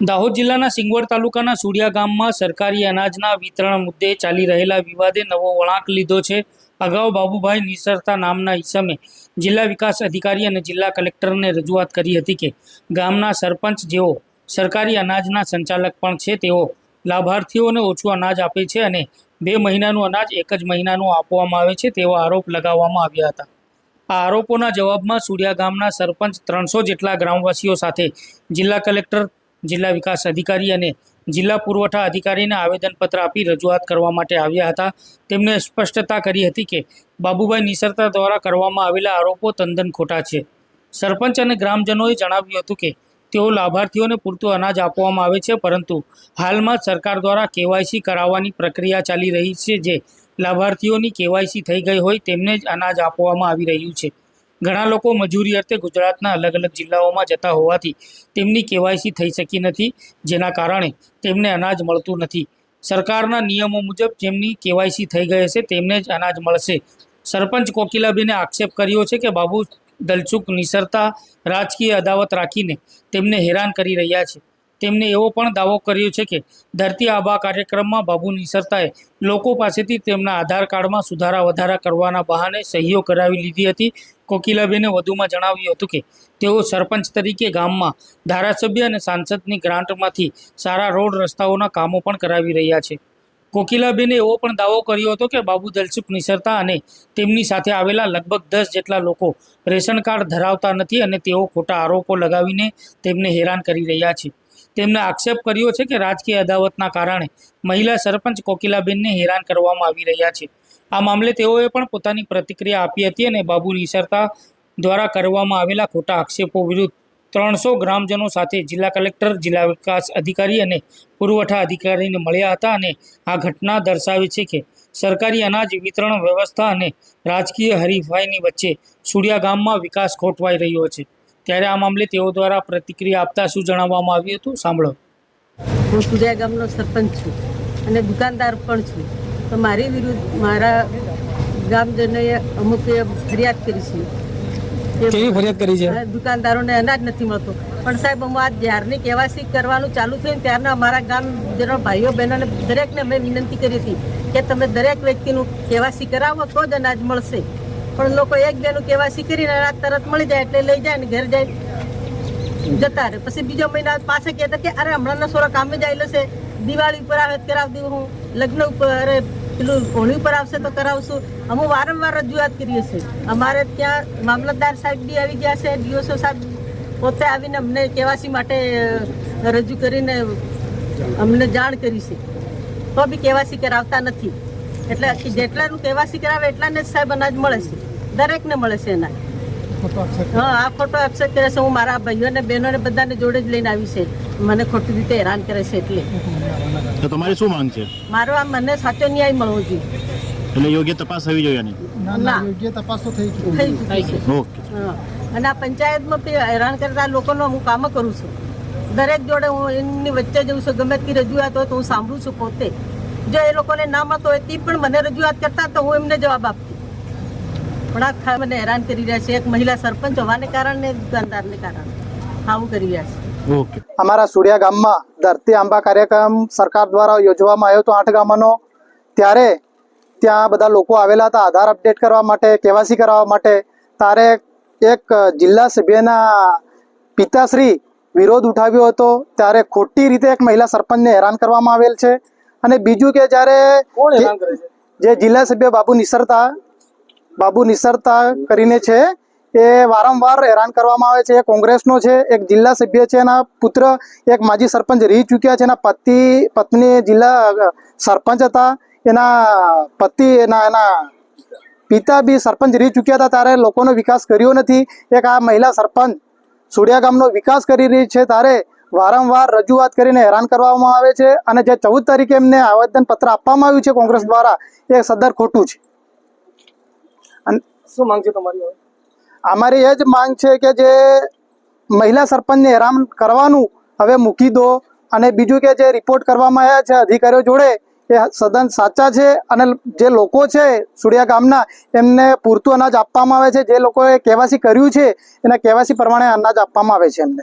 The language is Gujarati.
દાહોદ જિલ્લાના સિંગવડ તાલુકાના સુડિયા ગામમાં સરકારી અનાજના વિતરણ મુદ્દે ચાલી રહેલા વિવાદે નવો વળાંક લીધો છે. અગાઉ બાબુભાઈ નિસરતા નામના ઈસમે જિલ્લા વિકાસ અધિકારી અને જિલ્લા કલેક્ટરને રજૂઆત કરી હતી કે ગામના સરપંચ જેઓ સરકારી અનાજના સંચાલક પણ છે, તેઓ લાભાર્થીઓને ઓછું અનાજ આપે છે અને બે મહિનાનું અનાજ એક જ મહિનાનું આપવામાં આવે છે તેવા આરોપ લગાવવામાં આવ્યા હતા. આ આરોપોના જવાબમાં સુડિયા ગામના સરપંચ ત્રણસો જેટલા ગ્રામવાસીઓ સાથે જિલ્લા કલેક્ટર જિલ્લા વિકાસ અધિકારી અને જિલ્લા પુરવઠા અધિકારીને આવેદનપત્ર આપી રજૂઆત કરવા માટે આવ્યા હતા. તેમણે સ્પષ્ટતા કરી હતી કે બાબુભાઈ નિસરતા દ્વારા કરવામાં આવેલા આરોપો તદ્દન ખોટા છે. સરપંચ અને ગ્રામજનોએ જણાવ્યું હતું કે તેઓ લાભાર્થીઓને પૂરતું અનાજ આપવામાં આવે છે, પરંતુ હાલમાં સરકાર દ્વારા કેવાયસી કરાવવાની પ્રક્રિયા ચાલી રહી છે. જે લાભાર્થીઓની કેવાયસી થઈ ગઈ હોય તેમને જ અનાજ આપવામાં આવી રહ્યું છે. ઘણા લોકો મજૂરી અર્થે ગુજરાતના અલગ અલગ જિલ્લાઓમાં જતા હોવાથી તેમની કેવાયસી થઈ શકી નથી, જેના કારણે તેમને અનાજ મળતું નથી. સરકારના નિયમો મુજબ જેમની કેવાયસી થઈ ગઈ હશે, તેમને જ અનાજ મળશે. સરપંચ કોકિલાબેને આક્ષેપ કર્યો છે કે બાબુ દલચુક નિસરતા, રાજકીય અદાવત રાખીને તેમને હેરાન કરી રહ્યા છે. તેમને એવો પણ દાવો કર્યો છે કે ધરતી આબા કાર્યક્રમમાં બાબુ નિસરતાએ લોકો પાસેથી તેમના આધાર કાર્ડમાં સુધારા વધારા કરવાના બહાને સહીઓ કરાવી લીધી હતી. કોકિલાબેને વધુમાં જણાવ્યું હતું કે તેઓ સરપંચ તરીકે ગામમાં ધારાસભ્ય અને સાંસદની ગ્રાન્ટમાંથી સારા રોડ રસ્તાઓના કામો પણ કરાવી રહ્યા છે. કોકિલાબેને એવો પણ દાવો કર્યો હતો કે બાબુ દલસુખ નિસરતા અને તેમની સાથે આવેલા લગભગ દસ જેટલા લોકો રેશન કાર્ડ ધરાવતા નથી અને તેઓ ખોટા આરોપો લગાવીને તેમને હેરાન કરી રહ્યા છે. તેમણે આક્ષેપ કર્યો છે કે રાજકીય અદાવતના કારણે મહિલા સરપંચ કોકિલાબેનને હેરાન કરવામાં આવી રહ્યા છે. આ મામલે તેઓએ પણ પોતાની પ્રતિક્રિયા આપી હતી અને બાબુ નિસરતા દ્વારા કરવામાં આવેલા ખોટા આક્ષેપો વિરુદ્ધ ત્રણસો ગ્રામજનો સાથે જિલ્લા કલેક્ટર, જિલ્લા વિકાસ અધિકારી અને પુરવઠા અધિકારીને મળ્યા હતા અને આ ઘટના દર્શાવે છે કે સરકારી અનાજ વિતરણ વ્યવસ્થા અને રાજકીય હરીફાઈની વચ્ચે સુડિયા ગામમાં વિકાસ ખોટવાઈ રહ્યો છે. ત્યારે આ મામલે તેઓ દ્વારા પ્રતિક્રિયા આપતા શું જણાવવામાં આવ્યું હતું? સાંભળો. હું સુજાય ગામનો સરપંચ છું અને દુકાનદાર પણ છું. તો મારી વિરુદ્ધ મારા ગામજનોએ અમુક ફરિયાદ કરી છે. કેવી ફરિયાદ કરી છે? દુકાનદારોને અનાજ નથી મળતો. પણ સાહેબ હું આ જ્યારની કેવાસી કરવાનું ચાલુ થયું ને ત્યારના અમારા ગામજનો ભાઈઓ બહેનોને દરેકને મેં વિનંતી કરી હતી કે તમે દરેક વ્યક્તિનું કેવાસી કરાવો તો જ અનાજ મળશે. પણ લોકો એક બેનું કેવાસી કરીને રાત તરત મળી જાય એટલે લઈ જાય ને ઘર જાય. જતા રહે. પછી બીજો મહિના પાછા કહેતા કે, અરે હમણાંના સોરા કામે જાય છે. દિવાળી ઉપર આવે કરાવી દઉં હું. લગ્ન ઉપર, અરે, પેલું હોળી ઉપર આવશે તો કરાવશું. અમે વારંવાર રજૂઆત કરીએ છીએ. અમારે ત્યાં મામલતદાર સાહેબ બી આવી ગયા છે, ડીઓસો સાહેબ પોતે આવીને અમને કેવાસી માટે રજૂ કરીને અમને જાણ કરી છે. તો બી કેવાસી કરાવતા નથી. એટલે જેટલાનું કેવાસી કરાવે એટલાને જ સાહેબ અનાજ મળે છે. દરેકને મળે છે અનાજ. હા આ ખોટો એક્સેપ્ટ કરે છે. હું મારા ભાઈઓને બહેનોને બધાને જોડે જ લઈને આવી છે. મને ખોટી રીતે હેરાન કરે છે એટલે. તો તમારી શું માંગ છે? મારો આ મને સાચો ન્યાય મળવો જોઈએ. એટલે યોગ્ય તપાસ થવી જોઈએ ના યોગ્ય તપાસ તો થઈ ગઈ થઈ ચૂકી છે. ઓકે. હા. અને આ પંચાયતમાં હેરાન કરતા લોકોનો હું કામ કરું છું. દરેક જોડે હું એમની વચ્ચે જઉં છું. ગમે તે રજૂઆત હોય તો હું સાંભળું છું પોતે. જો એ લોકોને ના હતો હોય તે પણ મને રજૂઆત કરતા તો હું એમને જવાબ આપતી પણ આ ખા- મને હેરાન કરી રહ્યા છે એક મહિલા સરપંચ હોવાને કારણે દુકાનદારને કારણે. આવું કરી રહ્યા છે. ઓકે. અમારા સુડિયા ગામમાં ધરતી આંબા કાર્યક્રમ સરકાર દ્વારા યોજવામાં આવ્યો હતો આઠ ગામનો. ત્યારે ત્યાં બધા લોકો આવેલા હતા આધાર અપડેટ કરવા માટે કેવાસી કરાવવા માટે. તારે એક જિલ્લા સભ્યના પિતાશ્રી વિરોધ ઉઠાવ્યો હતો. ત્યારે ખોટી રીતે એક મહિલા સરપંચને હેરાન કરવામાં આવેલ છે. અને બીજું કે જ્યારે જે જિલ્લા સભ્ય બાબુ નિસરતા બાબુ નિસરતા કરીને છે એ વારંવાર હેરાન કરવામાં આવે છે. એ કોંગ્રેસનો છે એક જિલ્લા સભ્ય છે એના પુત્ર એક માજી સરપંચ રહી ચૂક્યા છે. એના પતિ પત્ની જિલ્લા સરપંચ હતા. એના પતિ એના એના પિતા બી સરપંચ રહી ચૂક્યા હતા. ત્યારે લોકોનો વિકાસ કર્યો નથી. એક આ મહિલા સરપંચ સુડિયા ગામનો વિકાસ કરી રહી છે. ત્યારે વારંવાર રજૂઆત કરીને હેરાન કરવામાં આવે છે અને જે ચૌદ તારીખે એમને આવેદન પત્ર આપવામાં આવ્યું છે કોંગ્રેસ દ્વારા એ સદર ખોટું છે. અને શું માંગ છે તમારી અમારી એ જ માંગ છે કે જે મહિલા સરપંચને હેરાન કરવાનું હવે મૂકી દો અને બીજું કે જે રિપોર્ટ કરવામાં આવ્યા છે અધિકારીઓ જોડે એ સદન સાચા છે અને જે લોકો છે સુડિયા ગામના એમને પૂરતું અનાજ આપવામાં આવે છે. જે લોકોએ કેવાસી કર્યું છે એના કેવાસી પ્રમાણે અનાજ આપવામાં આવે છે એમને.